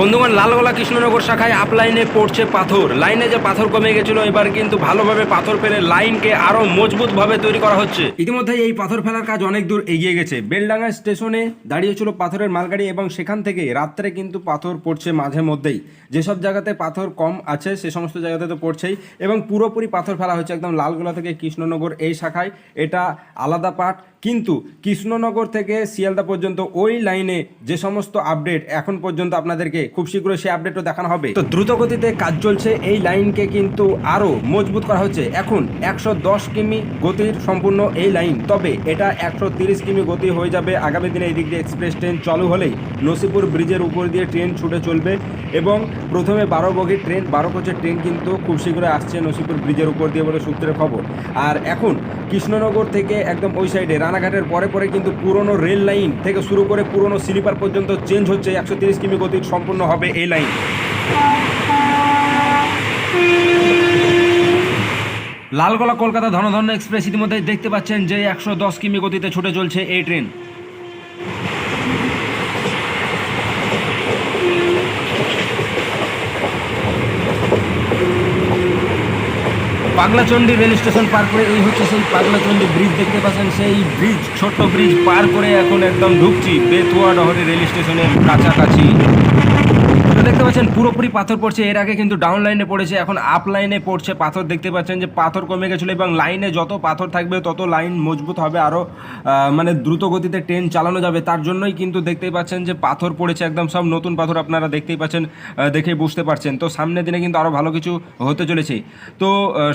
বন্ধুগণ, লালগোলা কৃষ্ণনগর শাখায় আপ লাইনে পড়ছে পাথর। লাইনে যে পাথর কমে গেছিল, এবার কিন্তু ভালোভাবে পাথর ফেলে লাইনকে আরও মজবুত ভাবে তৈরি করা হচ্ছে। ইতিমধ্যে এই পাথর ফেলার কাজ অনেক দূর এগিয়ে গেছে। বেলডাঙ্গা স্টেশনে দাঁড়িয়েছিল পাথরের মালগাড়ি এবং সেখান থেকে রাত্রে কিন্তু পাথর পড়ছে মাঝে মধ্যেই। যেসব জায়গাতে পাথর কম আছে, সে সমস্ত জায়গাতে তো পড়ছেই। এবং পুরোপুরি পাথর ফেলা হচ্ছে একদম লালগোলা থেকে কৃষ্ণনগর এই শাখায়। এটা আলাদা পার্ট কিন্তু কৃষ্ণনগর থেকে শিয়ালদা পর্যন্ত ওই লাইনে যে সমস্ত আপডেট এখন পর্যন্ত আপনাদেরকে খুব শীঘ্রই সেই আপডেটও দেখানো হবে। তো দ্রুত গতিতে কাজ চলছে, এই লাইনকে কিন্তু আরও মজবুত করা হচ্ছে। এখন একশো দশ কিমি গতির সম্পূর্ণ এই লাইন, তবে এটা একশো কিমি গতি হয়ে যাবে আগামী দিনে এই দিক দিয়ে এক্সপ্রেস ট্রেন চালু হলেই নসিপুর ব্রিজের উপর দিয়ে ট্রেন ছুটে চলবে এবং প্রথমে বারো বগির ট্রেন বারো কোচের ট্রেন কিন্তু খুব শীঘ্রই আসছে নসিপুর ব্রিজের উপর দিয়ে বলে সূত্রের খবর। আর এখন কৃষ্ণনগর থেকে একদম ওই সাইডে রানাঘাটের পরে পরে কিন্তু পুরনো রেল লাইন থেকে শুরু করে পুরনো স্লিপার পর্যন্ত চেঞ্জ হচ্ছে। একশো তিরিশ কিমি গতি সম্পূর্ণ হবে এই লাইন। লালগোলা কলকাতা ধনধন্য এক্সপ্রেস ইতিমধ্যে দেখতে পাচ্ছেন যে একশো দশ কিমি গতিতে ছুটে চলছে এই ট্রেন। পাগলাচন্ডী রেল স্টেশন পার করে, এই হচ্ছে সেই পাগলাচন্ডী ব্রিজ দেখতে পাচ্ছেন, সেই ব্রিজ ছোট্ট ব্রিজ পার করে এখন একদম ঢুকছি বেতুয়া ডহরি রেল স্টেশনের কাছাকাছি। তো দেখতে পাচ্ছেন, পুরোপুরি পাথর পড়ছে। এর আগে কিন্তু ডাউন লাইনে পড়েছে, এখন আপ লাইনে পড়ছে। পাথর দেখতে পাচ্ছেন যে পাথর কমে গেছিল এবং লাইনে যত পাথর থাকবে, তত লাইন মজবুত হবে আরও মানে দ্রুত গতিতে ট্রেন চালানো যাবে। তার জন্যই কিন্তু দেখতেই পাচ্ছেন যে পাথর পড়েছে একদম সব নতুন পাথর আপনারা দেখতেই পাচ্ছেন দেখে বুঝতে পারছেন। তো সামনের দিনে কিন্তু আরও ভালো কিছু হতে চলেছে। তো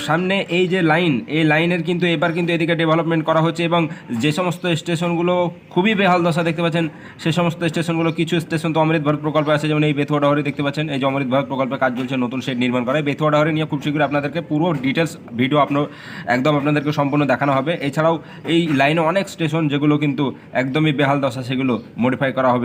সামনে এই যে লাইন এই লাইনের কিন্তু এবার কিন্তু এদিকে ডেভেলপমেন্ট করা হচ্ছে এবং যে সমস্ত স্টেশনগুলো খুবই বেহাল দশা দেখতে পাচ্ছেন, সে সমস্ত স্টেশনগুলো, কিছু স্টেশন তো অমৃত ভারত প্রকল্পে আছে, যেমন এই বেথুয়া ডহরি দেখতে পাচ্ছেন। এই যে অমৃত ভারত প্রকল্পে কাজ চলছে, নতুন শেড নির্মাণ করা বেথুয়া ডাহরি নিয়ে খুব শীঘ্রই আপনাদেরকে পুরো ডিটেলস ভিডিও আপনার একদম আপনাদেরকে সম্পূর্ণ দেখানো হবে। এছাড়াও এই লাইনে অনেক স্টেশন যেগুলো কিন্তু একদমই বেহাল দশা, সেগুলো মডিফাই করা হবে।